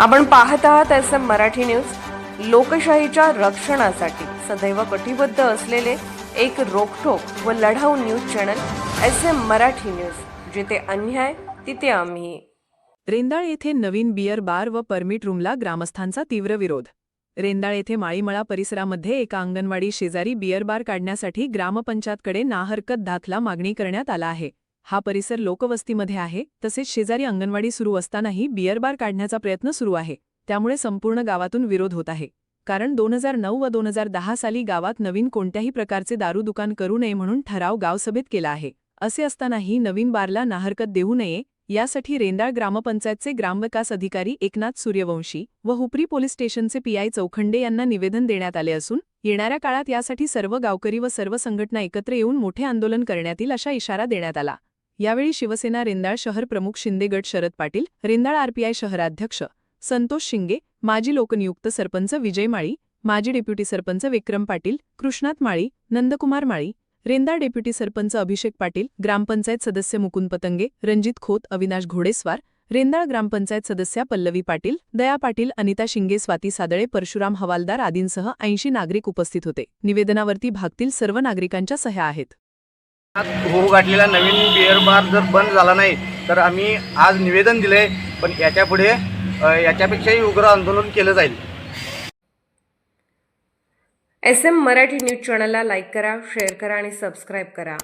आपण पाहत आहात एस एम मराठी न्यूज. लोकशाहीच्या रक्षणासाठी सदैव कटिबद्ध असलेले एक रोखोक व लढाऊ news channel S M Marathi news. जिथे अन्याय तिथे आम्ही. रेंदाळ येथे नवीन बियर बार व परमिट रूमला ग्रामस्थांचा तीव्र विरोध. रेंदाळ येथे माळीमळा परिसरामध्ये एका अंगणवाडी शेजारी बियर बार काढण्यासाठी ग्रामपंचायतकडे नाहरकत दाखला मागणी करण्यात आला आहे. हा परिसर लोकवस्तीमध्ये आहे तसेच शेजारी अंगणवाडी सुरू असतानाही बियर बार काढण्याचा प्रयत्न सुरू आहे त्यामुळे संपूर्ण गावातून विरोध होत आहे. कारण दोन हजार नऊ व दोन हजार दहा साली गावात नवीन कोणत्याही प्रकारचे दारू दुकान करू नये म्हणून ठराव गावसभेत केला आहे. असे असतानाही नवीन बारला नाहरकत देऊ नये यासाठी रेंदाळ ग्रामपंचायतचे ग्रामविकास अधिकारी एकनाथ सूर्यवंशी व हुपरी पोलीस स्टेशनचे पीआय चौखंडे यांना निवेदन देण्यात आले असून येणाऱ्या काळात यासाठी सर्व गावकरी व सर्व संघटना एकत्र येऊन मोठे आंदोलन करण्यात येईल अशा इशारा देण्यात आला. यावेळी शिवसेना रेंदाळ शहर प्रमुख शिंदे गट शरद पाटील रेंदाळ आरपीआय शहराध्यक्ष संतोष शिंगे माजी लोकनियुक्त सरपंच विजय माळी माजी डेप्युटी सरपंच विक्रम पाटील कृष्णात माळी नंदकुमार माळी रेंदाळ डेप्युटी सरपंच अभिषेक पाटील ग्रामपंचायत सदस्य मुकुंद पतंगे रणजित खोत अविनाश घोडेस्वार रेंदाळ ग्रामपंचायत सदस्या पल्लवी पाटील दया पाटील अनिता शिंगे स्वाती सादळे परशुराम हवालदार आदींसह ऐंशी नागरिक उपस्थित होते. निवेदनावरती भागतील सर्व नागरिकांच्या सह्या आहेत. होऊ गाठलेला नवीन बिअर बार जर बंद झाला नाही तर आम्ही आज निवेदन दिले पण याच्यापुढे याच्यापेक्षाही उग्र आंदोलन केलं जाईल. एस एम मराठी न्यूज चॅनलला लाईक करा शेअर करा आणि सबस्क्राईब करा.